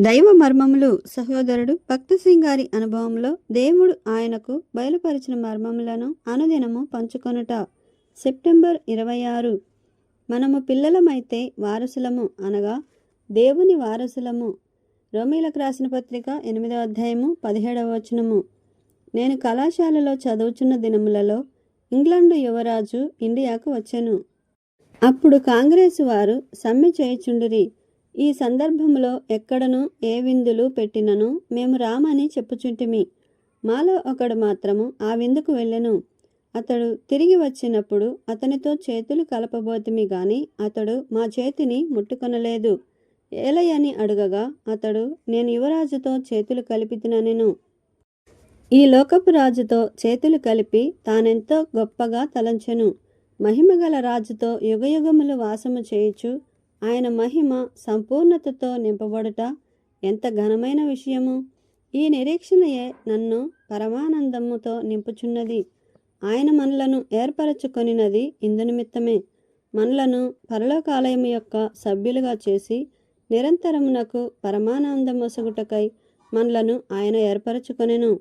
దైవ మర్మములు సహోదరుడు భక్త సింగ్ గారి అనుభవంలో దేవుడు ఆయనకు బయలుపరిచిన మర్మములను అనుదినము పంచుకొనుట. సెప్టెంబర్ ఇరవై ఆరు. మనము పిల్లలమైతే వారసులము అనగా దేవుని వారసులము. రోమిలకు రాసిన పత్రిక ఎనిమిదవ అధ్యాయము పదిహేడవ వచనము. నేను కళాశాలలో చదువుచున్న దినములలో ఇంగ్లాండు యువరాజు ఇండియాకు వచ్చాను. అప్పుడు కాంగ్రెస్ వారు సమ్మె చేయుచుండిరి. ఈ సందర్భంలో ఎక్కడను ఏ విందులు పెట్టినను మేము రామని చెప్పుచుంటిమి. మాలో ఒకడు మాత్రము ఆ విందుకు వెళ్ళెను. అతడు తిరిగి వచ్చినప్పుడు అతనితో చేతులు కలపబోతిమి గాని అతడు మా చేతిని ముట్టుకొనలేదు. ఏలయని అడుగగా అతడు నేను యువరాజుతో చేతులు కలిపితిననెను ఈ లోకపు రాజుతో చేతులు కలిపి తానెంతో గొప్పగా తలంచెను. మహిమగల రాజుతో యుగయుగములు వాసము చేయుచు ఆయన మహిమ సంపూర్ణతతో నింపబడుట ఎంత ఘనమైన విషయము. ఈ నిరీక్షణయే నన్ను పరమానందముతో నింపుచున్నది. ఆయన మనలను ఏర్పరచుకొనినది ఇందునిమిత్తమే. మనలను పరలోకాలయం యొక్క సభ్యులుగా చేసి నిరంతరమునకు పరమానందమొసగుటకై మనలను ఆయన ఏర్పరచుకొనెను.